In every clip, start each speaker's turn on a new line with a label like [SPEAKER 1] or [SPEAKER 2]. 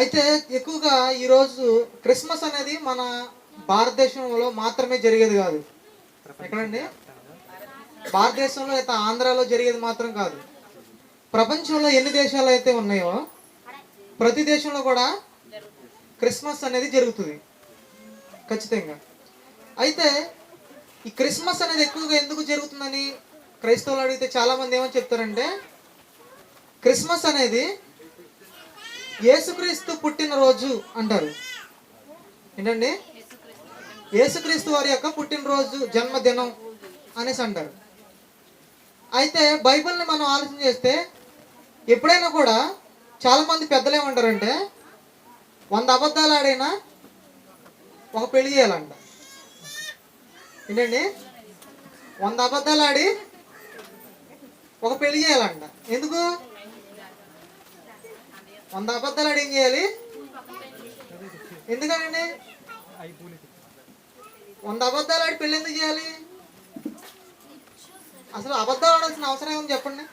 [SPEAKER 1] అయితే ఎక్కువగా ఈరోజు క్రిస్మస్ అనేది మన భారతదేశంలో మాత్రమే జరిగేది కాదు. ఎక్కడండి? భారతదేశంలో అయితే ఆంధ్రాలో జరిగేది మాత్రం కాదు. ప్రపంచంలో ఎన్ని దేశాలు అయితే ఉన్నాయో ప్రతి దేశంలో కూడా క్రిస్మస్ అనేది జరుగుతుంది. ఖచ్చితంగా. అయితే ఈ క్రిస్మస్ అనేది ఎక్కువగా ఎందుకు జరుగుతుందని క్రైస్తవులు అడిగితే చాలా మంది ఏమని చెప్తారంటే క్రిస్మస్ అనేది యేసుక్రీస్తు పుట్టినరోజు అంటారు. ఏంటండి? యేసుక్రీస్తు వారి యొక్క పుట్టినరోజు జన్మదినం అనేసి అంటారు. అయితే బైబిల్ని మనం ఆలోచన చేస్తే ఎప్పుడైనా కూడా చాలామంది పెద్దలు ఏమంటారంటే వంద అబద్ధాలు ఆడైనా ఒక పెళ్ళి చేయాలంట. ఏంటండి? వంద అబద్ధాలు ఆడి ఒక పెళ్ళి చేయాలంట. ఎందుకు? వంద అబద్ధాలు అడిగి చేయాలి. ఎందుకనండి? వంద అబద్ధాలు ఆడి పెళ్ళి ఎందుకు చేయాలి? అసలు అబద్ధాలు ఆడాల్సిన అవసరం ఏముంది చెప్పండి?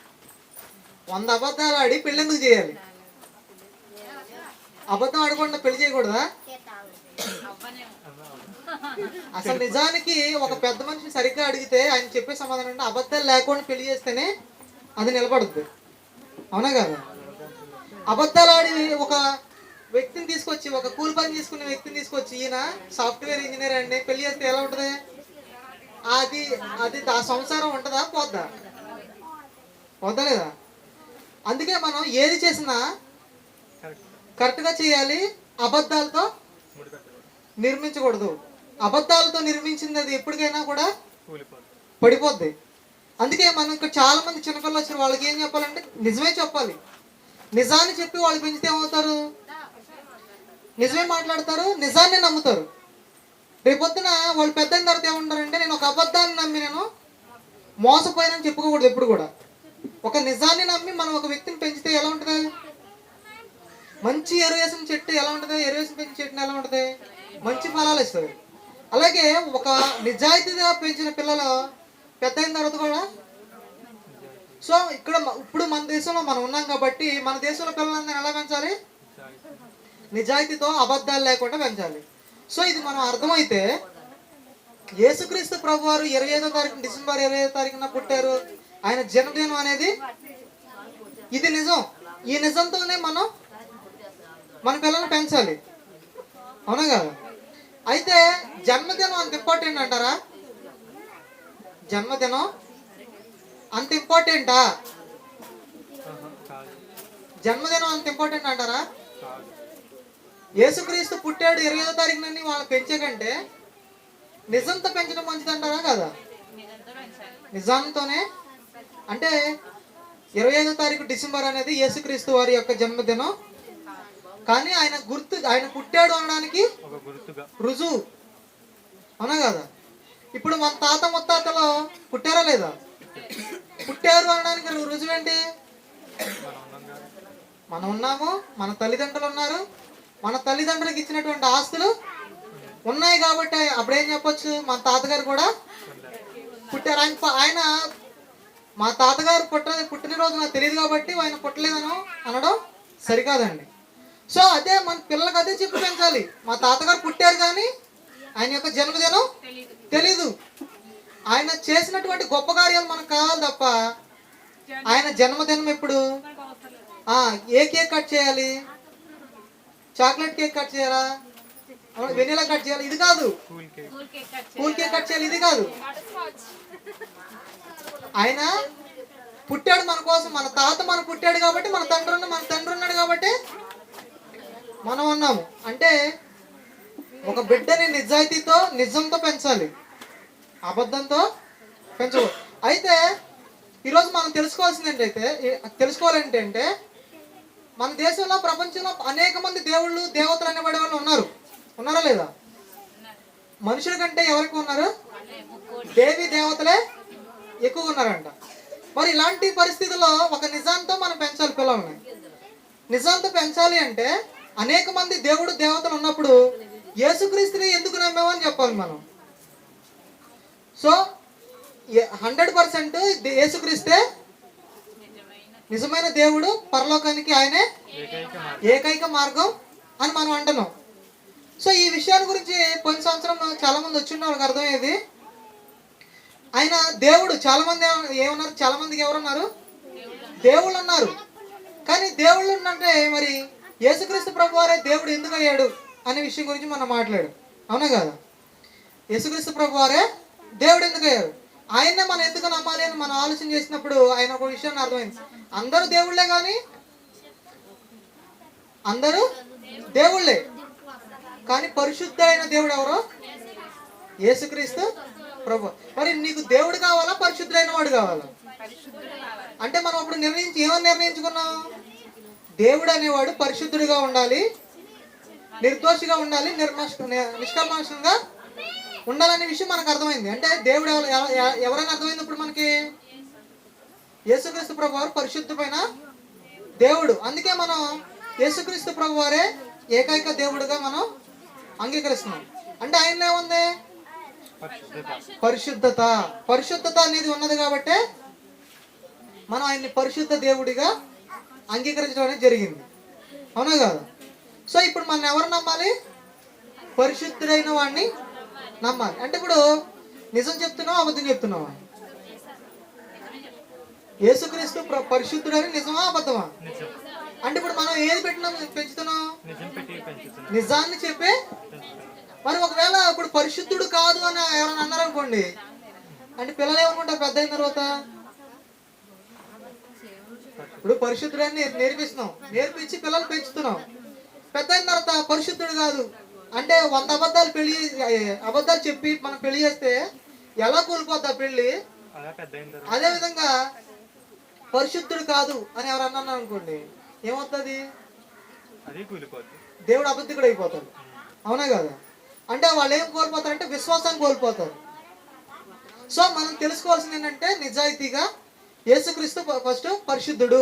[SPEAKER 1] వంద అబద్ధాలు ఆడి పెళ్ళి ఎందుకు చేయాలి? అబద్ధం ఆడకుండా పెళ్ళి చేయకూడదా? అసలు నిజానికి ఒక పెద్ద మనిషిని సరిగ్గా అడిగితే ఆయన చెప్పే సమాధానం అంటే అబద్ధాలు లేకుండా పెళ్ళి చేస్తేనే అది నిలబడుద్ది. అవునా కదా? అబద్ధాలు ఆడి ఒక వ్యక్తిని తీసుకొచ్చి ఒక కూలి పని తీసుకునే వ్యక్తిని తీసుకొచ్చి ఈయన సాఫ్ట్వేర్ ఇంజనీర్ అండి. పెళ్ళి చేస్తే ఎలా ఉంటుంది? అది అది ఆ సంసారం ఉంటుందా? పోద్దా? పోద్దా లేదా? అందుకే మనం ఏది చేసినా కరెక్ట్గా చేయాలి. అబద్ధాలతో నిర్మించకూడదు. అబద్ధాలతో నిర్మించింది అది ఎప్పటికైనా కూడా పడిపోద్ది. అందుకే మనం ఇక్కడ చాలా మంది చిన్నపిల్లలు వచ్చిన వాళ్ళకి ఏం చెప్పాలంటే నిజమే చెప్పాలి. నిజాన్ని చెప్పి వాళ్ళు పెంచితే ఏమవుతారు? నిజమే మాట్లాడతారు నిజాన్ని నమ్ముతారు. రేపొద్దున వాళ్ళు పెద్ద తర్వాత ఏమంటారంటే నేను ఒక అబద్ధాన్ని నమ్మి నేను మోసపోయానని చెప్పుకోకూడదు ఎప్పుడు కూడా. ఒక నిజాన్ని నమ్మి మనం ఒక వ్యక్తిని పెంచితే ఎలా ఉంటుంది? మంచి ఎరువేసిన చెట్టు ఎలా ఉంటుంది? ఎరువేసిన పెంచిన చెట్టుని ఎలా ఉంటుంది? మంచి ఫలాలు ఇస్తుంది. అలాగే ఒక నిజాయితీగా పెంచిన పిల్లలు పెద్ద అయిన తర్వాత కూడా సో ఇక్కడ ఇప్పుడు మన దేశంలో మనం ఉన్నాం కాబట్టి మన దేశంలో పిల్లలందరినీ ఎలా పెంచాలి? నిజాయితీతో అబద్ధాలు లేకుండా పెంచాలి. సో ఇది మనం అర్థమైతే యేసుక్రీస్తు ప్రభు వారు ఇరవై ఐదో తారీఖు డిసెంబర్ ఇరవై ఐదో తారీఖున పుట్టారు. ఆయన జన్మదినం అనేది ఇది నిజం. ఈ నిజంతోనే మనం మన పిల్లల్ని పెంచాలి. అవునా కదా? అయితే జన్మదినం అంత ఇంపార్టెంట్ అంటారా? జన్మదినం అంత ఇంపార్టెంటా? జన్మదినం అంత ఇంపార్టెంట్ అంటారా? యేసుక్రీస్తు పుట్టాడు ఇరవై ఐదో తారీఖునని వాళ్ళు పెంచే కంటే నిజంతో పెంచడం మంచిది అంటారా కదా? నిజాంతోనే? అంటే ఇరవై ఐదో తారీఖు డిసెంబర్ అనేది యేసుక్రీస్తు వారి యొక్క జన్మదినం. కానీ ఆయన గుర్తు ఆయన పుట్టాడు అనడానికి రుజువు. అవునా కదా? ఇప్పుడు మన తాత ముత్తాతలో పుట్టారా లేదా? పుట్టారు అనడానికి రు- రుజువు ఏంటి
[SPEAKER 2] మనం
[SPEAKER 1] ఉన్నాము మన తల్లిదండ్రులు ఉన్నారు. మన తల్లిదండ్రులకు ఇచ్చినటువంటి ఆస్తులు ఉన్నాయి కాబట్టి అప్పుడేం చెప్పొచ్చు? మన తాతగారు కూడా పుట్టారు. ఆయన ఆయన మా తాతగారు పుట్ట పుట్టినరోజు నాకు తెలియదు కాబట్టి ఆయన పుట్టలేదను అనడం సరికాదండి. సో అదే మన పిల్లలకు అదే చెప్పి పెంచాలి. మా తాతగారు పుట్టారు కానీ ఆయన యొక్క జన్మదినం తెలీదు. ఆయన చేసినటువంటి గొప్ప కార్యాలు మనకు కావాలి తప్ప ఆయన జన్మదినం ఎప్పుడు? ఆ, ఏ కేక్ కట్ చేయాలి? చాక్లెట్ కేక్ కట్ చేయాలా? వెనీలా కట్ చేయాలి. ఇది కాదు.
[SPEAKER 2] Cool cake.
[SPEAKER 1] కట్ చేయాలి? ఇది కాదు. ఆయన పుట్టాడు మన కోసం. మన తాత మన పుట్టాడు కాబట్టి మన తండ్రి ఉన్న మన తండ్రి ఉన్నాడు కాబట్టి మనం ఉన్నాము. అంటే ఒక బిడ్డని నిజాయితీతో నిజంతో పెంచాలి. అబద్ధంతో పెంచకూడదు అయితే ఈరోజు మనం తెలుసుకోవాల్సింది ఏంటంటే తెలుసుకోవాలంటే అంటే మన దేశంలో ప్రపంచంలో అనేక మంది దేవుళ్ళు దేవతలు అనేబడే వాళ్ళు ఉన్నారు. ఉన్నారా లేదా? మనుషుల కంటే ఎవరికి ఉన్నారు? దేవి దేవతలే ఎక్కువ ఉన్నారంట. మరి ఇలాంటి పరిస్థితుల్లో ఒక నిజాంతో మనం పెంచాలి పిల్లల్ని. నిజాంతో పెంచాలి అంటే అనేక మంది దేవుడు దేవతలు ఉన్నప్పుడు యేసుక్రీస్తుని ఎందుకు నమ్మామని చెప్పాలి మనం. సో హండ్రెడ్ పర్సెంట్ యేసుక్రీస్తే నిజమైన దేవుడు పరలోకానికి ఆయనే
[SPEAKER 2] ఏకైక మార్గం
[SPEAKER 1] అని మనం అంటున్నాం. సో ఈ విషయాల గురించి పోయిన సంవత్సరం చాలా మంది వచ్చి ఉన్నారు వాళ్ళకి అర్థమయ్యేది. ఆయన దేవుడు చాలా మంది ఏమన్నారు? చాలా మందికి ఎవరున్నారు? దేవుళ్ళు ఉన్నారు కానీ దేవుళ్ళు అంటే మరి యేసుక్రీస్తు ప్రభు వారే దేవుడు ఎందుకు అయ్యాడు అనే విషయం గురించి మనం మాట్లాడు. అవునా కదా? యేసుక్రీస్తు ప్రభు వారే దేవుడు ఎందుకు అయ్యాడు? ఆయన్నే మనం ఎందుకు నమ్మాలి అని మనం ఆలోచన చేసినప్పుడు ఆయన ఒక విషయాన్ని అర్థమైంది. అందరూ దేవుళ్ళే కానీ అందరూ దేవుళ్ళే. కానీ పరిశుద్ధ అయిన దేవుడు ఎవరు? యేసుక్రీస్తు ప్రభు. మరి నీకు దేవుడు కావాలా? పరిశుద్ధులైన వాడు కావాలా? అంటే మనం అప్పుడు నిర్ణయించి ఏమని నిర్ణయించుకున్నాం? దేవుడు అనేవాడు పరిశుద్ధుడిగా ఉండాలి నిర్దోషిగా ఉండాలి నిర్మష నిష్కర్మాషంగా ఉండాలనే విషయం మనకు అర్థమైంది. అంటే దేవుడు ఎవరు ఎవరైనా అర్థమైంది ఇప్పుడు మనకి? యేసుక్రీస్తు ప్రభు వారు పరిశుద్ధమైన దేవుడు. అందుకే మనం యేసుక్రీస్తు ప్రభు వారే ఏకైక దేవుడుగా మనం అంగీకరిస్తున్నాం. అంటే ఆయన ఏముంది?
[SPEAKER 2] పరిశుద్ధత.
[SPEAKER 1] పరిశుద్ధత అనేది ఉన్నది కాబట్టి మనం ఆయన్ని పరిశుద్ధ దేవుడిగా అంగీకరించడం అనేది జరిగింది. అవునా కాదు? సో ఇప్పుడు మనం ఎవరు నమ్మాలి? పరిశుద్ధుడైన వాడిని నమ్మాలి. అంటే ఇప్పుడు నిజం చెప్తున్నావా అబద్ధం చెప్తున్నావా? యేసుక్రీస్తు ప్ర- పరిశుద్ధుడని నిజమా అబద్ధమా? అంటే ఇప్పుడు మనం ఏది పెట్టినా పెంచుతున్నాం? నిజాన్ని చెప్పే? మరి ఒకవేళ ఇప్పుడు పరిశుద్ధుడు కాదు అని ఎవరైనా అన్నారు అనుకోండి అంటే పిల్లలు ఏమనుకుంటారు పెద్ద అయిన తర్వాత? ఇప్పుడు పరిశుద్ధుడని నేర్- నేర్పిస్తున్నాం. నేర్పించి పిల్లలు పెంచుతున్నాం. పెద్ద అయిన తర్వాత పరిశుద్ధుడు కాదు. అంటే వంద అబద్ధాలు పెళ్ళి అబద్ధాలు చెప్పి మనం పెళ్ళి చేస్తే ఎలా కూలిపోద్ది
[SPEAKER 2] పెళ్ళి?
[SPEAKER 1] అదే విధంగా పరిశుద్ధుడు కాదు అని ఎవరన్నా అన్నారు అనుకోండి ఏమవుతుంది దేవుడు అబద్ధికుడు అయిపోతాడు. అవునా కదా? అంటే వాళ్ళు ఏం కోల్పోతారంటే విశ్వాసాన్ని కోల్పోతారు. సో మనం తెలుసుకోవాల్సింది ఏంటంటే నిజాయితీగా యేసుక్రీస్తు ఫస్ట్ పరిశుద్ధుడు.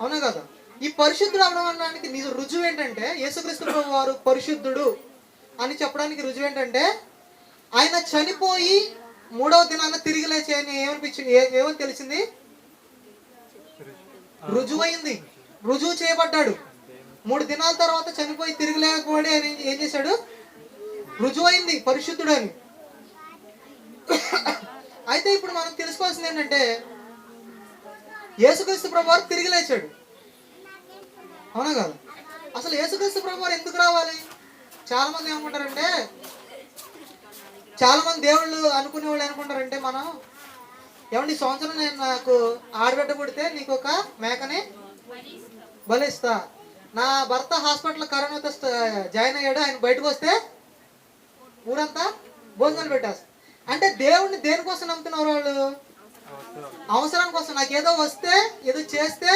[SPEAKER 1] అవునా కదా? ఈ పరిశుద్ధుడు అవడానికి అనడానికి నిజ రుజువు ఏంటంటే యేసుక్రీస్తు వారు పరిశుద్ధుడు అని చెప్పడానికి రుజువు ఏంటంటే ఆయన చనిపోయి మూడవ దినాన తిరిగి లేచి ఏమనిపించింది ఏమని తెలిసింది? రుజువైంది. రుజువు చేయబడ్డాడు. మూడు దినాల తర్వాత చనిపోయి తిరిగి లేకపోయి ఆయన ఏం- ఏం చేశాడు? రుజువైంది పరిశుద్ధుడు అని. అయితే ఇప్పుడు మనం తెలుసుకోవాల్సింది ఏంటంటే యేసుక్రీస్తు ప్రభు వారు తిరిగి లేచాడు. అవునా కాదు? అసలు యేసుక్రీస్తు ప్రభు ఎందుకు రావాలి? చాలా మంది ఏమనుకుంటారంటే చాలా మంది దేవుళ్ళు అనుకునే వాళ్ళు ఏమనుకుంటారంటే మనం ఏమండి ఈ సంవత్సరం నేను నాకు ఆడబిడ్డ పుడితే నీకు ఒక మేకని బలిస్తా. నా భర్త హాస్పిటల్ కరోనాతో జాయిన్ అయ్యాడు ఆయన బయటకు వస్తే ఊరంతా భోజనాలు పెట్టేస్తారు అంటే దేవుణ్ణి దేనికోసం నమ్ముతున్నారు వాళ్ళు?
[SPEAKER 2] అవసరం.
[SPEAKER 1] కోసం నాకు ఏదో వస్తే ఏదో చేస్తే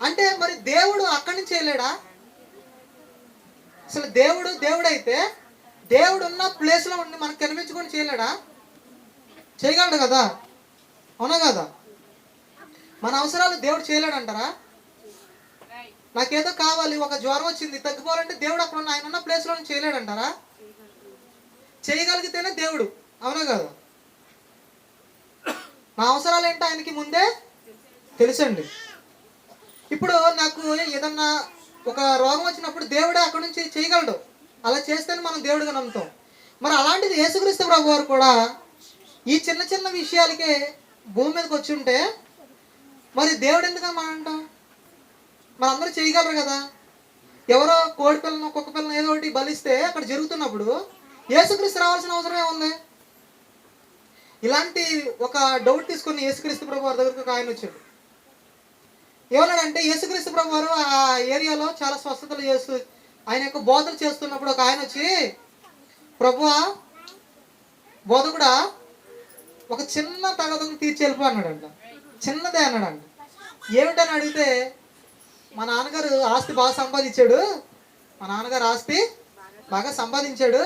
[SPEAKER 1] అంటే మరి దేవుడు అక్కడి నుంచి వెళ్ళాడా? అసలు దేవుడు దేవుడు అయితే దేవుడు ఉన్న ప్లేస్లో ఉండి మనకు కనిపించుకొని చేయలేడా? చేయగలడు కదా? అవునా కదా? మన అవసరాలు దేవుడు చేయలేడంటారా? నాకేదో కావాలి ఒక జ్వరం వచ్చింది తగ్గిపోవాలంటే దేవుడు అక్కడ ఉన్న ఆయన ఉన్న ప్లేస్లో చేయలేడు చేయలేడంటారా? చేయగలిగితేనే దేవుడు అవునా కదా? నా అవసరాలు ఏంటో ఆయనకి ముందే తెలుసండి. ఇప్పుడు నాకు ఏదన్నా ఒక రోగం వచ్చినప్పుడు దేవుడే అక్కడ నుంచి చేయగలడు. అలా చేస్తేనే మనం దేవుడిగా నమ్ముతాం. మరి అలాంటిది యేసుక్రీస్తు ప్రభు వారు కూడా ఈ చిన్న చిన్న విషయాలకే భూమి మీదకి వచ్చి ఉంటే మరి దేవుడు ఎందుకని మనం అంటాం? మరి అందరూ చేయగలరు కదా? ఎవరో కోడి పిల్లను కుక్క పిల్లను ఏదో ఒకటి బలిస్తే అక్కడ జరుగుతున్నప్పుడు యేసుక్రీస్తు రావాల్సిన అవసరం ఏముంది? ఇలాంటి ఒక డౌట్ తీసుకుని యేసుక్రీస్తు ప్రభు వారి దగ్గరకు ఒక ఆయన వచ్చాడు. ఏమన్నాడంటే యేసుక్రీస్తు ప్రభు వారు ఆ ఏరియాలో చాలా స్వస్థతలు చేస్తూ ఆయన యొక్క బోధలు చేస్తున్నప్పుడు ఒక ఆయన వచ్చి ప్రభువా బోధకుడా ఒక చిన్న తగదం తీర్చి వెళ్ళిపో అన్నాడంట. చిన్నదే అన్నాడంట. ఏమిటని అడిగితే మా నాన్నగారు ఆస్తి బాగా సంపాదించాడు మా నాన్నగారు ఆస్తి బాగా సంపాదించాడు.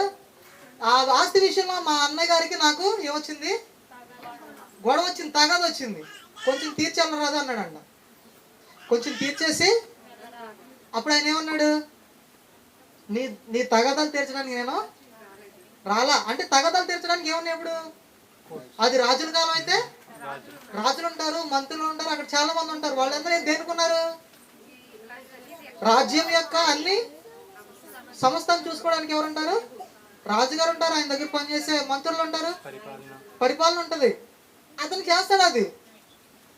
[SPEAKER 1] ఆ ఆస్తి విషయంలో మా అన్నయ్య గారికి నాకు ఏమొచ్చింది? గొడవ వచ్చింది తగదు వచ్చింది కొంచెం తీర్చాలరాదు అన్నాడంట. కొంచెం తీర్చేసి అప్పుడు ఆయన ఏమన్నాడు? నీ నీ తగదాలు తీర్చడానికి నేను రాలా. అంటే తగదాలు తీర్చడానికి ఏమన్నా ఇప్పుడు అది రాజుల కాలం అయితే
[SPEAKER 2] రాజు
[SPEAKER 1] రాజులు ఉంటారు మంత్రులు ఉంటారు అక్కడ చాలా మంది ఉంటారు. వాళ్ళందరూ ఏం దేనుకున్నారు? రాజ్యం యొక్క అన్ని సంస్థలు చూసుకోవడానికి ఎవరు ఉంటారు? రాజుగారు ఉంటారు ఆయన దగ్గర పనిచేసే మంత్రులు ఉంటారు.
[SPEAKER 2] పరిపాలన.
[SPEAKER 1] పరిపాలన ఉంటుంది. అతను చేస్తాడు అది.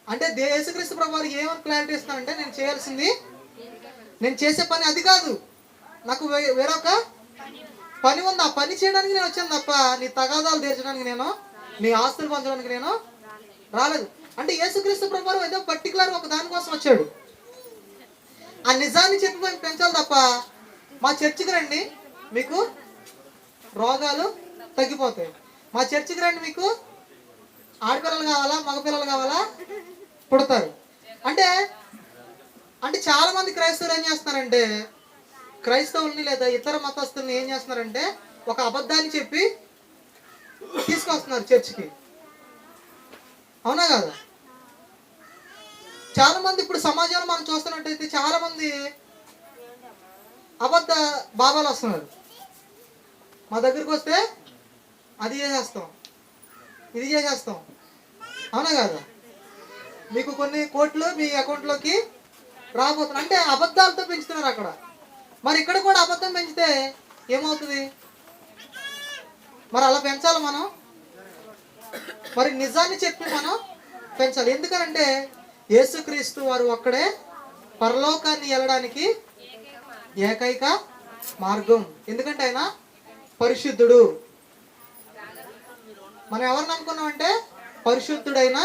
[SPEAKER 1] అంటే దే- యేసుక్రీస్తు ప్రభు వారికి ఏమని క్లారిటీ ఇస్తానంటే నేను చేయాల్సింది నేను చేసే పని అది కాదు. నాకు వే- వేరొక పని ఉంది? ఆ పని చేయడానికి నేను వచ్చాను తప్ప నీ తగాదాలు తీర్చడానికి నేను నీ ఆస్తులు పంచడానికి నేను రాలేదు. అంటే యేసుక్రీస్తు ప్రభు ఏదో పర్టికులర్ ఒక దానికోసం వచ్చాడు. ఆ నిజాన్ని చెప్పి మేము పెంచాలి తప్ప మా చర్చికి రండి మీకు రోగాలు తగ్గిపోతాయి. మా చర్చికి రండి మీకు ఆడపిల్లలు కావాలా మగపిల్లలు కావాలా? పుడతారు. అంటే అంటే చాలా మంది క్రైస్తవులు ఏం చేస్తున్నారంటే క్రైస్తవుల్ని లేదా ఇతర మతస్థుల్ని ఏం చేస్తున్నారంటే ఒక అబద్ధాన్ని చెప్పి తీసుకొస్తున్నారు చర్చికి. అవునా కదా? చాలా మంది ఇప్పుడు సమాజంలో మనం చూస్తున్నట్టయితే చాలా మంది అబద్ధ బాబాలు వస్తున్నారు. మా దగ్గరికి వస్తే అది చేసేస్తాం. ఇది చేసేస్తాం. అవునా కదా? మీకు కొన్ని కోట్లు మీ అకౌంట్లోకి రాబోతున్నాయి అంటే అబద్ధాలతో పెంచుతున్నారు అక్కడ. మరి ఇక్కడ కూడా అబద్ధం పెంచితే ఏమవుతుంది? మరి అలా పెంచాలి మనం? మరి నిజాన్ని చెప్పి మనం పెంచాలి. ఎందుకనంటే యేసుక్రీస్తు వారు ఒక్కడే పరలోకాన్ని వెళ్ళడానికి ఏకైక మార్గం. ఎందుకంటే ఆయన పరిశుద్ధుడు. మనం ఎవరు నమ్ముకున్నామంటే పరిశుద్ధుడైన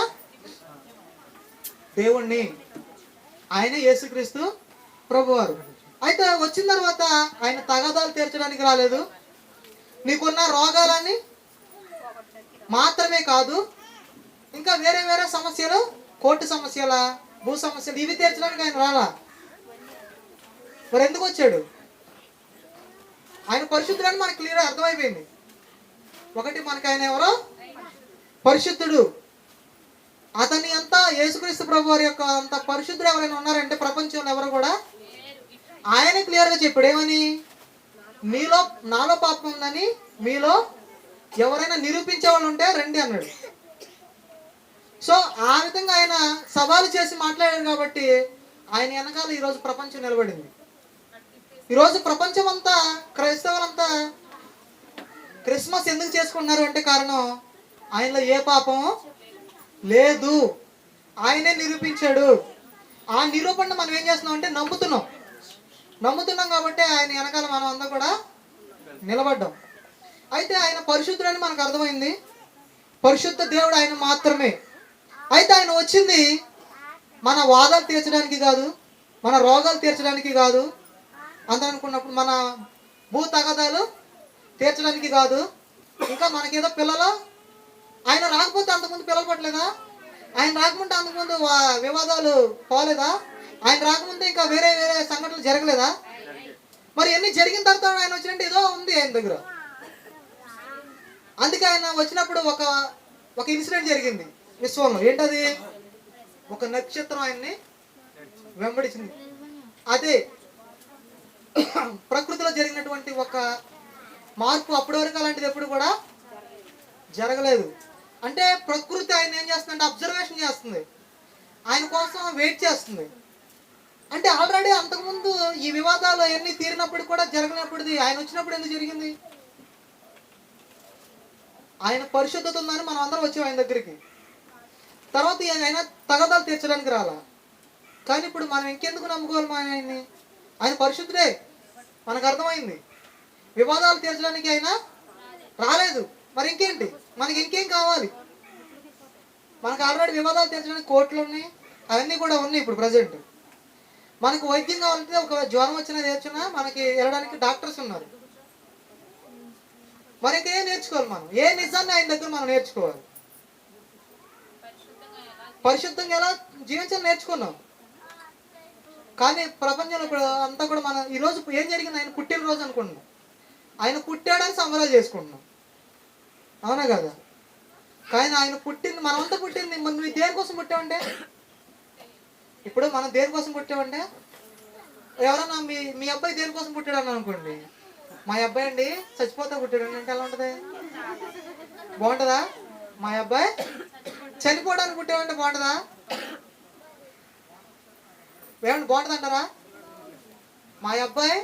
[SPEAKER 1] దేవుణ్ణి. ఆయన యేసుక్రీస్తు ప్రభువారు. అయితే వచ్చిన తర్వాత ఆయన తగాదాలు తీర్చడానికి రాలేదు. నీకున్న రోగాలన్నీ మాత్రమే కాదు ఇంకా వేరే వేరే సమస్యలు కోర్టు సమస్యల భూ సమస్యలు ఇవి తీర్చడానికి ఆయన రాలా? మరి ఎందుకు వచ్చాడు? ఆయన పరిశుద్ధుడని మనకు క్లియర్ అర్థమైపోయింది. ఒకటి మనకు ఆయన ఎవరో? పరిశుద్ధుడు. అతని అంతా యేసుక్రీస్తు ప్రభు వారి యొక్క అంత పరిశుద్ధులు ఎవరైనా ఉన్నారంటే ప్రపంచంలో ఎవరు కూడా? ఆయన క్లియర్గా చెప్పాడు. ఏమని? మీలో నాలో పాపం ఉందని మీలో ఎవరైనా నిరూపించే వాళ్ళు ఉంటే రండి అన్నాడు. సో ఆ విధంగా ఆయన సవాలు చేసి మాట్లాడాడు కాబట్టి ఆయన వెనకాల ఈరోజు ప్రపంచం నిలబడింది. ఈరోజు ప్రపంచం అంతా క్రైస్తవులంతా క్రిస్మస్ ఎందుకు చేసుకుంటున్నారు అంటే కారణం ఆయనలో ఏ పాపం లేదు. ఆయనే నిరూపించాడు. ఆ నిరూపణ మనం ఏం చేస్తున్నాం అంటే నమ్ముతున్నాం. నమ్ముతున్నాం కాబట్టి ఆయన వెనకాల మనం అంతా కూడా నిలబడ్డాం. అయితే ఆయన పరిశుద్ధుడని మనకు అర్థమైంది. పరిశుద్ధ దేవుడు ఆయన మాత్రమే. అయితే ఆయన వచ్చింది మన వాదాలు తీర్చడానికి కాదు మన రోగాలు తీర్చడానికి కాదు. అంత అనుకున్నప్పుడు మన భూ తగదాలు తీర్చడానికి కాదు. ఇంకా మనకేదో పిల్లలు ఆయన రాకపోతే అంతకుముందు పిల్లలు పట్టలేదా? ఆయన రాకముందు అంతకుముందు వివాదాలు పోలేదా? ఆయన రాకముందు ఇంకా వేరే వేరే సంఘటనలు జరగలేదా? మరి ఎన్ని జరిగిన తర్వాత ఆయన వచ్చినట్టు ఏదో ఉంది ఆయన దగ్గర. అందుకే ఆయన వచ్చినప్పుడు ఒక ఒక ఇన్సిడెంట్ జరిగింది విశ్వంలో. ఏంటది? ఒక నక్షత్రం ఆయన్ని వెంబడించింది. అదే ప్రకృతిలో జరిగినటువంటి ఒక మార్పు అప్పటి వరకు అలాంటిది ఎప్పుడు కూడా జరగలేదు. అంటే ప్రకృతి ఆయన ఏం చేస్తుందంటే అబ్జర్వేషన్ చేస్తుంది. ఆయన కోసం వెయిట్ చేస్తుంది. అంటే ఆల్రెడీ అంతకుముందు ఈ వివాదాలు అవన్నీ తీరినప్పుడు కూడా జరగనప్పుడుది ఆయన వచ్చినప్పుడు ఎందుకు జరిగింది? ఆయన పరిశుద్ధత ఉందని మనం అందరం వచ్చాం ఆయన దగ్గరికి. తర్వాత ఆయన తగదాలు తీర్చడానికి రాలా. కానీ ఇప్పుడు మనం ఇంకెందుకు నమ్ముకోవాలి ఆయన్ని? ఆయన పరిశుద్ధుడే. మనకు అర్థమైంది. వివాదాలు తీర్చడానికి ఆయన రాలేదు. మరి ఇంకేంటి? మనకి ఇంకేం కావాలి? మనకు ఆల్రెడీ వివాదాలు తీర్చడానికి కోర్టులు ఉన్నాయి అవన్నీ కూడా ఉన్నాయి ఇప్పుడు ప్రజెంట్ మనకు వైద్యం కావాలంటే ఒక జ్వరం వచ్చినా తెచ్చినా మనకి వెళ్ళడానికి డాక్టర్స్ ఉన్నారు. మరి ఏం నేర్చుకోవాలి మనం? ఏ నిజాన్ని ఆయన దగ్గర మనం నేర్చుకోవాలి? పరిశుద్ధంగా ఎలా జీవించాలి నేర్చుకున్నాం? కానీ ప్రపంచంలో ఇప్పుడు అంతా కూడా మన ఈ రోజు ఏం జరిగింది? ఆయన పుట్టినరోజు అనుకుంటున్నాం. ఆయన పుట్టాడని సంబరాలు చేసుకుంటున్నాం. అవునా కదా? కానీ ఆయన పుట్టింది మనమంతా పుట్టింది మరి నువ్వు దేనికోసం పుట్టావంటే ఇప్పుడు మనం దేనికోసం పుట్టామంటే? ఎవరన్నా మీ మీ అబ్బాయి దేనికోసం పుట్టాడు అని అనుకోండి. మా అబ్బాయి అండి చచ్చిపోతా పుట్టాడు అంటే ఎలా ఉంటుంది? బాగుంటుందా? మా అబ్బాయి చనిపోవడానికి పుట్టామంటే బాగుంటుందా? ఏమండి బాగుంటుంది అంటారా? మా అబ్బాయి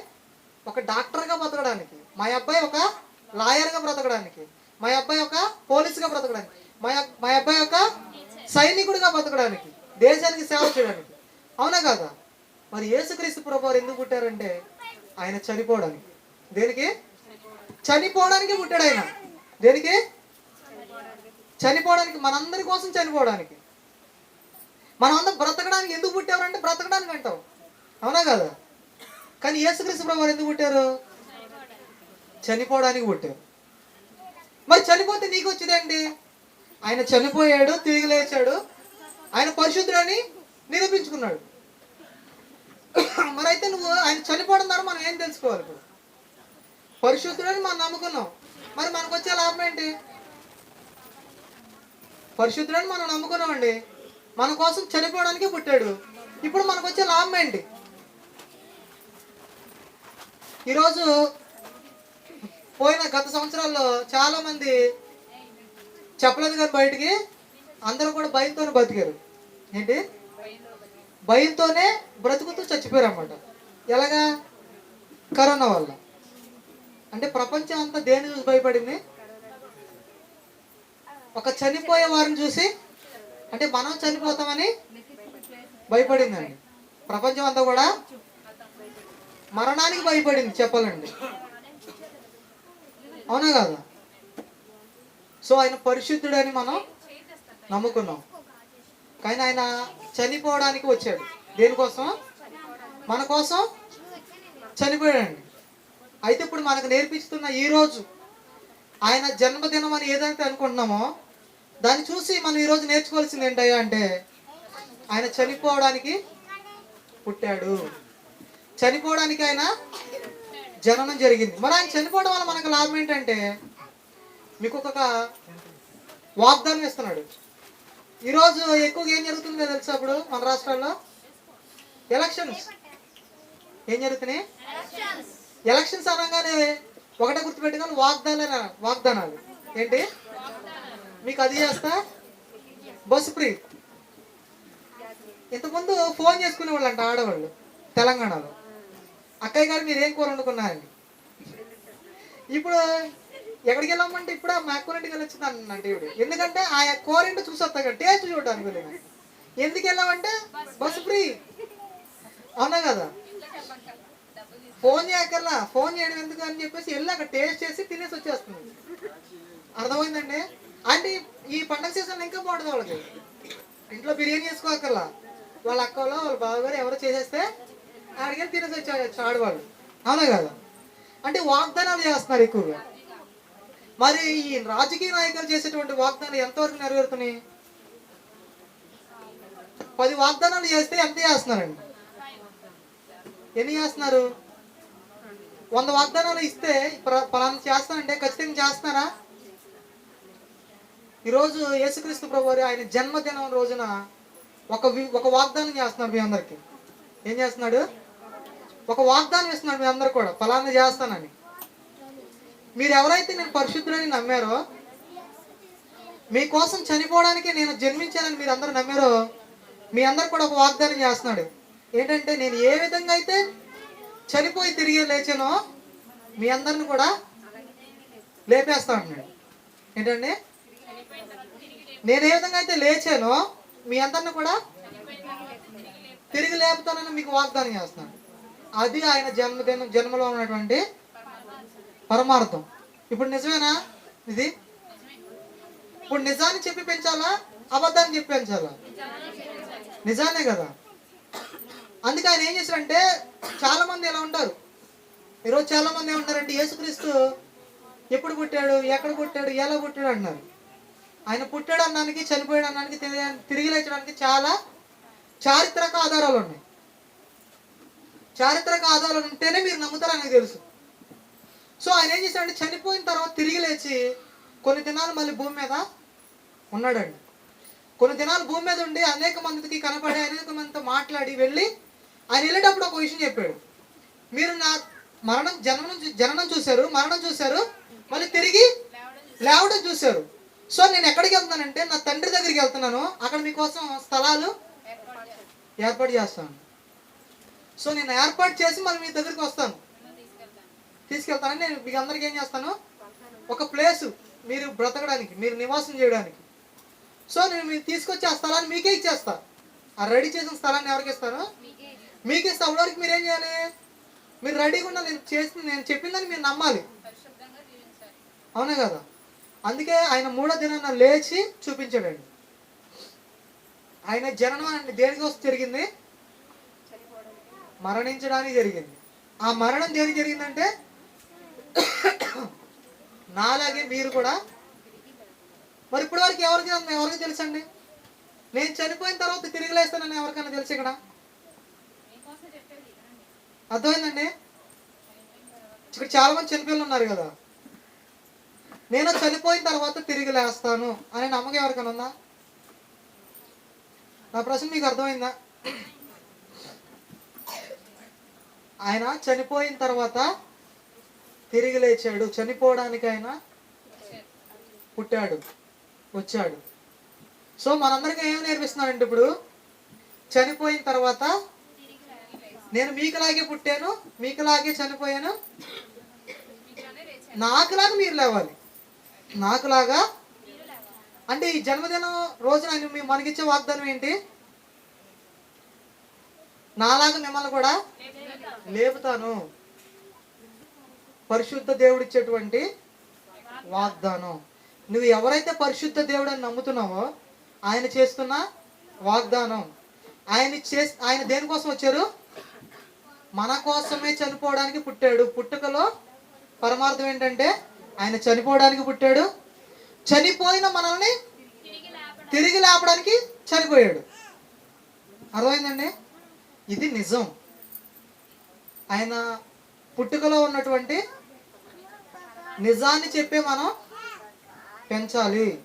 [SPEAKER 1] ఒక డాక్టర్గా బ్రతకడానికి మా అబ్బాయి ఒక లాయర్గా బ్రతకడానికి. మా అబ్బాయి ఒక పోలీసుగా బ్రతకడానికి. మా మా అబ్బాయి ఒక సైనికుడిగా బ్రతకడానికి. దేశానికి సేవ చేయడానికి. అవునా కదా? మరి యేసుక్రీస్తు ప్రభు ఎందుకు పుట్టారంటే ఆయన చనిపోవడానికి. దేనికి? చనిపోవడానికి పుట్టాడు ఆయన. దేనికి? చనిపోవడానికి. మనందరి కోసం చనిపోవడానికి. మనం అందరం బ్రతకడానికి ఎందుకు పుట్టారంటే బ్రతకడానికి అంటాం. అవునా కదా? కానీ యేసుక్రీస్తు ప్రభు ఎందుకు పుట్టారు? చనిపోవడానికి పుట్టారు. మరి చనిపోతే నీకు వచ్చిందండి? ఆయన చనిపోయాడు తిరిగి లేచాడు. ఆయన పరిశుద్ధుడని నిరూపించుకున్నాడు. మరి అయితే నువ్వు ఆయన చనిపోవడం ద్వారా మనం ఏం తెలుసుకోవాలి ఇప్పుడు? పరిశుద్ధుడని మనం నమ్ముకున్నాం. మరి మనకు వచ్చే లాభం ఏంటి? పరిశుద్ధుడని మనం నమ్ముకున్నామండి. మన కోసం చనిపోవడానికి పుట్టాడు. ఇప్పుడు మనకు వచ్చే లాభం ఏంటి? ఈరోజు పోయిన గత సంవత్సరాల్లో చాలా మంది చెప్పలేదు కానీ బయటికి. అందరూ కూడా భయంతోనే బతికారు. ఏంటి? భయంతోనే బ్రతుకుతూ చచ్చిపోయారు అన్నమాట ఎలాగా? కరోనా వల్ల. అంటే ప్రపంచం అంతా దేని చూసి భయపడింది? ఒక చనిపోయే వారిని చూసి అంటే మనం చనిపోతామని భయపడిందండి. ప్రపంచం అంతా కూడా మరణానికి భయపడింది చెప్పాలండి అవునా కదా? సో ఆయన పరిశుద్ధుడని మనం నమ్ముకున్నాం. కానీ ఆయన చనిపోవడానికి వచ్చాడు. దేనికోసం? మన కోసం చనిపోయాడండి. అయితే ఇప్పుడు మనకు నేర్పిస్తున్న ఈరోజు ఆయన జన్మదినం అని ఏదైతే అనుకుంటున్నామో దాన్ని చూసి మనం ఈరోజు నేర్చుకోవాల్సింది ఏంటయ్యా అంటే ఆయన చనిపోవడానికి పుట్టాడు. చనిపోవడానికి ఆయన జననం జరిగింది. మరి ఆయన చనిపోవడం వల్ల మనకు లాభం ఏంటంటే మీకు ఒక వాగ్దానం ఇస్తున్నాడు. ఈరోజు ఎక్కువగా ఏం జరుగుతుందో తెలుసా అప్పుడు మన రాష్ట్రాల్లో? ఎలక్షన్స్ ఏం జరుగుతున్నాయి? ఎలక్షన్స్ అనగానే ఒకటే గుర్తుపెట్టుకోవాలి వాగ్దానాలు వాగ్దానాలు. ఏంటి? మీకు అది చేస్తా? Bus free. ఇంతకుముందు ఫోన్ చేసుకునే వాళ్ళంట ఆడవాళ్ళు తెలంగాణలో. అక్కయ్య గారు మీరు ఏం కూర వండుకున్నారండి ఇప్పుడు ఎక్కడికి వెళ్ళామంటే ఇప్పుడు మా అక్కరింటికి వెళ్ళొచ్చింది అన్నంటే ఇప్పుడు ఎందుకంటే ఆ కూర చూసి వస్తా టేస్ట్ చూడడానికి వెళ్ళిన. ఎందుకు వెళ్ళామంటే? Bus free. అవునా కదా? ఫోన్ చేయకల్లా ఫోన్ చేయడం ఎందుకు అని చెప్పేసి వెళ్ళి అక్కడ టేస్ట్ చేసి తినేసి వచ్చేస్తుంది. అర్థమైందండి? అంటే ఈ పండగ సీజన్ ఇంకా బాగుంటుంది వాళ్ళకి. ఇంట్లో బిర్యానీ చేసుకోకల్లా వాళ్ళ అక్కలో వాళ్ళ బావగారు ఎవరో చేసేస్తే అడిగిన వెళ్ళి తినేసి ఆడవాళ్ళు అవునా కదా? అంటే వాగ్దానాలు చేస్తున్నారు ఎక్కువగా. మరి ఈ రాజకీయ నాయకులు చేసేటువంటి వాగ్దానాలు ఎంతవరకు నెరవేరుతున్నాయి? పది వాగ్దానాలు చేస్తే ఎంత చేస్తున్నారండి? ఎన్ని చేస్తున్నారు? వంద వాగ్దానాలు ఇస్తే ప్ర- పలానా చేస్తానంటే ఖచ్చితంగా చేస్తున్నారా? ఈరోజు యేసుక్రీస్తు ప్రభు ఆయన జన్మదినం రోజున ఒక ఒక వాగ్దానం చేస్తున్నారు మీ అందరికి. ఏం చేస్తున్నాడు? ఒక వాగ్దానం ఇస్తున్నాడు మీ అందరు కూడా. ఫలానా చేస్తానని. మీరు ఎవరైతే నేను పరిశుద్ధులని నమ్మారో మీకోసం చనిపోవడానికి నేను జన్మించానని మీరు అందరూ నమ్మారో మీ అందరు కూడా ఒక వాగ్దానం చేస్తున్నాడు. ఏంటంటే నేను ఏ విధంగా అయితే చనిపోయి తిరిగి లేచానో మీ అందరిని కూడా లేపేస్తా ఉన్నాడు ఏంటండి నేను ఏ విధంగా అయితే లేచానో మీ అందరిని కూడా తిరిగి లేపుతానని మీకు వాగ్దానం చేస్తున్నాను అది ఆయన జన్మదినం జన్మలో ఉన్నటువంటి పరమార్థం. ఇప్పుడు నిజమేనా? ఇది? ఇప్పుడు నిజాన్ని చెప్పి పెంచాలా? అబద్ధాన్ని చెప్పి పెంచాలా? నిజానే కదా. అందుకే ఆయన ఏం చేశారంటే చాలా మంది ఎలా ఉంటారు. ఈరోజు చాలా మంది ఏమంటారంటే యేసుక్రీస్తు ఎప్పుడు పుట్టాడు? ఎక్కడ పుట్టాడు? ఎలా పుట్టాడు? అంటున్నారు. ఆయన పుట్టాడు అన్నానికి చనిపోయాడు అన్నానికి తిరిగి లేచడానికి చాలా చారిత్రక ఆధారాలు ఉన్నాయి. చారిత్రక ఆధారాలు ఉంటేనే మీరు నమ్ముతారని నాకు తెలుసు. సో ఆయన ఏం చేశాడంటే చనిపోయిన తర్వాత తిరిగి లేచి కొన్ని దినాలు మళ్ళీ భూమి మీద ఉన్నాడండి. కొన్ని దినాలు భూమి మీద ఉండి అనేక మందికి కనపడి అనేక మందితో మాట్లాడి వెళ్ళి ఆయన వెళ్ళేటప్పుడు ఒక విషయం చెప్పాడు. మీరు నా మరణం జననం చూ- జననం చూశారు మరణం చూశారు మళ్ళీ తిరిగి లేవడం చూశారు. సో నేను ఎక్కడికి వెళ్తున్నానంటే నా తండ్రి దగ్గరికి వెళ్తున్నాను. అక్కడ మీకోసం స్థలాలు ఏర్పాటు చేస్తాను. సో నేను ఏర్పాటు చేసి మళ్ళీ మీ దగ్గరికి వస్తాను. తీసుకెళ్తానని నేను మీకు అందరికి ఏం చేస్తాను? ఒక ప్లేసు మీరు బ్రతకడానికి మీరు నివాసం చేయడానికి. సో నేను మీరు తీసుకొచ్చి ఆ స్థలాన్ని మీకే ఇచ్చేస్తా. ఆ రెడీ చేసిన స్థలాన్ని ఎవరికి ఇస్తాను? మీకు ఇస్తా. అప్పటివరకు మీరు ఏం చేయాలి? మీరు రెడీగా ఉండాలి. నేను చేసిన నేను చెప్పిందని మీరు నమ్మాలి. అవునా కదా? అందుకే ఆయన మూడో దినాన లేచి చూపించాడండి. ఆయన జననం అండి దేనికోసం జరిగింది? మరణించడానికి జరిగింది. ఆ మరణం దేనికి జరిగిందంటే నాలాగే మీరు కూడా మరి ఇప్పటి వరకు ఎవరికి ఎవరికి తెలుసండి? నేను చనిపోయిన తర్వాత తిరిగి లేస్తానని ఎవరికైనా తెలుసు ఇక్కడ? అర్థమైందండి? ఇక్కడ చాలా మంది చనిపోయిన ఉన్నారు కదా. నేను చనిపోయిన తర్వాత తిరిగి లేస్తాను అనే నమ్మకం ఎవరికైనా ఉందా? నా ప్రశ్న మీకు అర్థమైందా? ఆయన చనిపోయిన తర్వాత తిరిగి లేచాడు. చనిపోవడానికి ఆయన పుట్టాడు వచ్చాడు. సో మనందరికీ ఏం నేర్పిస్తున్నానండి ఇప్పుడు చనిపోయిన తర్వాత నేను మీకులాగే పుట్టాను మీకులాగే చనిపోయాను. నాకులాగా మీరు లేవాలి. నాకులాగా అంటే ఈ జన్మదినం రోజున ఆయన మనకిచ్చే వాగ్దానం ఏంటి? నాలాగా మిమ్మల్ని కూడా లేపుతాను. పరిశుద్ధ దేవుడు ఇచ్చేటువంటి వాగ్దానం. నువ్వు ఎవరైతే పరిశుద్ధ దేవుడు అని నమ్ముతున్నావో ఆయన చేస్తున్న వాగ్దానం. ఆయన చే ఆయన దేనికోసం వచ్చారు? మన కోసమే చనిపోవడానికి పుట్టాడు. పుట్టుకలో పరమార్థం ఏంటంటే ఆయన చనిపోవడానికి పుట్టాడు. చనిపోయిన మనల్ని తిరిగి లేపడానికి చనిపోయాడు. అర్థమైందండి? ఇది నిజం. ఆయన పుట్టుకలో ఉన్నటువంటి నిజాన్ని చెప్పి మనం పెంచాలి.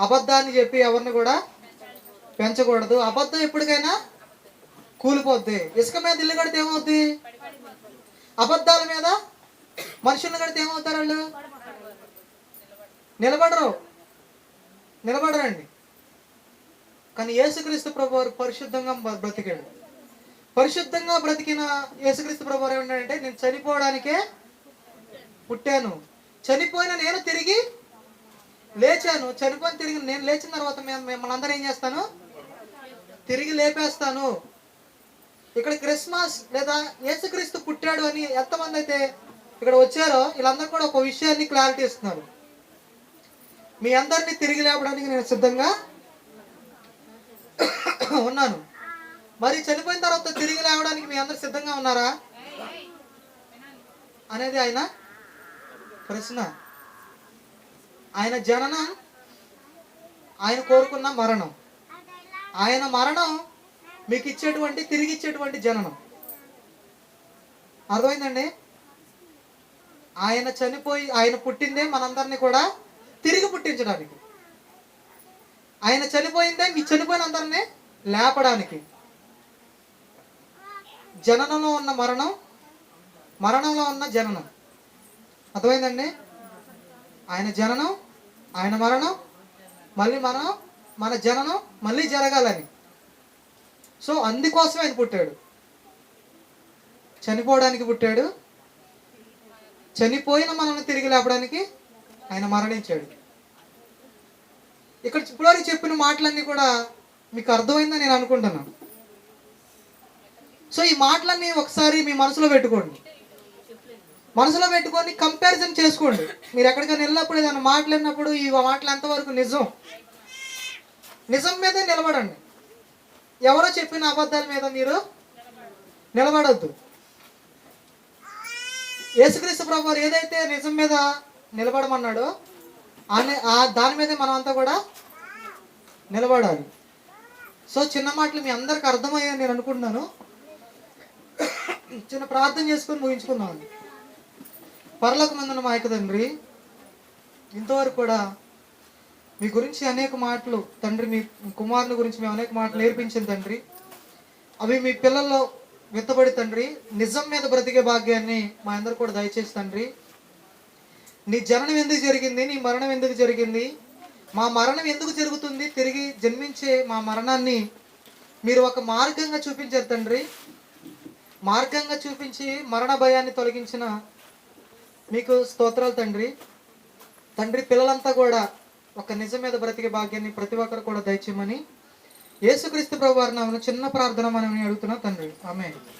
[SPEAKER 1] అబద్ధాన్ని చెప్పి ఎవరిని కూడా పెంచకూడదు. అబద్ధం ఎప్పటికైనా కూలిపోద్ది. ఇసుక మీద ఇల్లు కడితే ఏమవుద్ది? అబద్ధాల మీద మనుషులను కడితే ఏమవుతారు వాళ్ళు? నిలబడరు. నిలబడరండి. కానీ యేసుక్రీస్తు ప్రభు వారు పరిశుద్ధంగా బ- బ్రతికాడు. పరిశుద్ధంగా బ్రతికిన యేసుక్రీస్తు ప్రభు ఏమంటాడంటే నేను చనిపోవడానికే పుట్టాను. చనిపోయిన నేను తిరిగి లేచాను. చనిపోయిన తిరిగి నేను లేచిన తర్వాత మేము మిమ్మల్ని అందరూ ఏం చేస్తాను? తిరిగి లేపేస్తాను. ఇక్కడ క్రిస్మస్ లేదా యేసుక్రీస్తు పుట్టాడు అని ఎంతమంది అయితే ఇక్కడ వచ్చారో వీళ్ళందరూ కూడా ఒక విషయాన్ని క్లారిటీ ఇస్తున్నారు. మీ అందరినీ తిరిగి లేపడానికి నేను సిద్ధంగా ఉన్నాను. మరి చనిపోయిన తర్వాత తిరిగి లేవడానికి మీ అందరు సిద్ధంగా ఉన్నారా? అనేది ఆయన ప్రశ్న. ఆయన జననం ఆయన కోరుకున్న మరణం. ఆయన మరణం మీకు ఇచ్చేటువంటి తిరిగి ఇచ్చేటువంటి జననం. అర్థమైందండి? ఆయన చనిపోయి ఆయన పుట్టిందే మనందరినీ కూడా తిరిగి పుట్టించడానికి. ఆయన చనిపోయిందే మీ చనిపోయిన అందరినీ లేపడానికి. జననంలో ఉన్న మరణం మరణంలో ఉన్న జననం. అర్థమైందండి? ఆయన జననం ఆయన మరణం మళ్ళీ మరణం మన జననం మళ్ళీ జరగాలని. సో అందుకోసం ఆయన పుట్టాడు. చనిపోవడానికి పుట్టాడు. చనిపోయిన మనల్ని తిరిగి లేపడానికి ఆయన మరణించాడు. ఇక్కడ ఇప్పటివరకు చెప్పిన మాటలన్నీ కూడా మీకు అర్థమైందని నేను అనుకుంటున్నాను. సో ఈ మాటలన్నీ ఒకసారి మీ మనసులో పెట్టుకోండి. మనసులో పెట్టుకొని కంపారిజన్ చేసుకోండి. మీరు ఎక్కడికైనా వెళ్ళినప్పుడు ఏదైనా మాట్లాడినప్పుడు ఈ మాటలు ఎంతవరకు నిజం? నిజం మీదే నిలబడండి. ఎవరో చెప్పిన అబద్ధాల మీద మీరు నిలబడద్దు. యేసుక్రీస్తు ప్రభు ఏదైతే నిజం మీద నిలబడమన్నాడో ఆ దాని మీదే మనం అంతా కూడా నిలబడాలి. సో చిన్న మాటలు మీ అందరికి అర్థమయ్యాయని నేను అనుకుంటున్నాను. చిన్న ప్రార్థన చేసుకొని ముగించుకున్నాం పర్లకు మందున మా యొక్క తండ్రి ఇంతవరకు కూడా మీ గురించి అనేక మాటలు తండ్రి మీ కుమారుని గురించి మేము అనేక మాటలు నేర్పించిన తండ్రి అవి మీ పిల్లల్లో విత్తబడి తండ్రి నిజం మీద బ్రతికే భాగ్యాన్ని మా అందరు కూడా దయచేసి తండ్రి నీ జననం ఎందుకు జరిగింది నీ మరణం ఎందుకు జరిగింది మా మరణం ఎందుకు జరుగుతుంది తిరిగి జన్మించే మా మరణాన్ని మీరు ఒక మార్గంగా చూపించారు తండ్రి మార్గంగా చూపించి మరణ భయాన్ని తొలగించిన మీకు స్తోత్రాలు తండ్రి. తండ్రి పిల్లలంతా కూడా ఒక నిజం మీద బ్రతికే భాగ్యాన్ని ప్రతి ఒక్కరు కూడా దయచేయమని యేసుక్రీస్తు ప్రభు వారి నామమున చిన్న ప్రార్థన మనం అడుగుతున్నాం తండ్రి. ఆమె